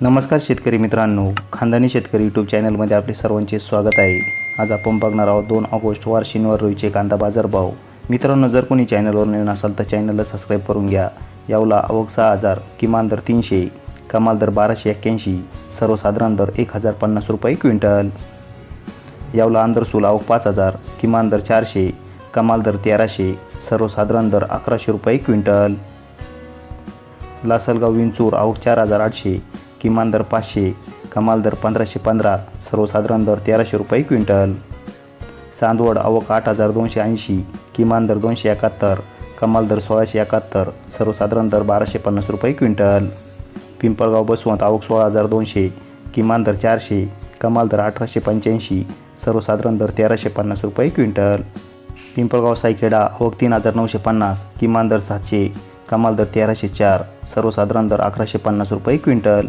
नमस्कार शेतकरी मित्रांनो खानदानी शेतकरी यूट्यूब चॅनलमध्ये आपले सर्वांचे स्वागत आहे. आज आपण बघणार आहोत दोन ऑगस्ट वार शनिवार रोजीचे कांदा बाजारभाव मित्रांनो जर कोणी चॅनलवर नवीन असाल तर चॅनलला सबस्क्राईब करून घ्या. यावला आवक सहा हजार किमान दर तीनशे कमाल दर बाराशे एक्क्याऐंशी सर्वसाधारण दर एक हजार पन्नास रुपये क्विंटल. यावला आंदरसूल आवक पाच हजार किमान दर चारशे कमाल दर तेराशे सर्वसाधारण दर अकराशे रुपये क्विंटल. लासलगाव विंचूर आवक चार हजार आठशे किमान दर पाचशे कमाल दर पंधराशे पंधरा सर्वसाधारण दर तेराशे रुपये क्विंटल. चांदवड आवक आठ हजार दोनशे ऐंशी किमान दर दोनशे एकाहत्तर कमाल दर सोळाशे एकाहत्तर सर्वसाधारण दर बाराशे पन्नास रुपये क्विंटल. पिंपळगाव बसवंत आवक सोळा हजार दोनशे किमान दर चारशे कमाल दर अठराशे पंच्याऐंशी सर्वसाधारण दर तेराशे पन्नास रुपये क्विंटल. पिंपळगाव सायखेडा आवक तीन हजार नऊशे पन्नास किमान दर सातशे कमाल दर तेराशे चार सर्वसाधारण दर अकराशे पन्नास रुपये क्विंटल.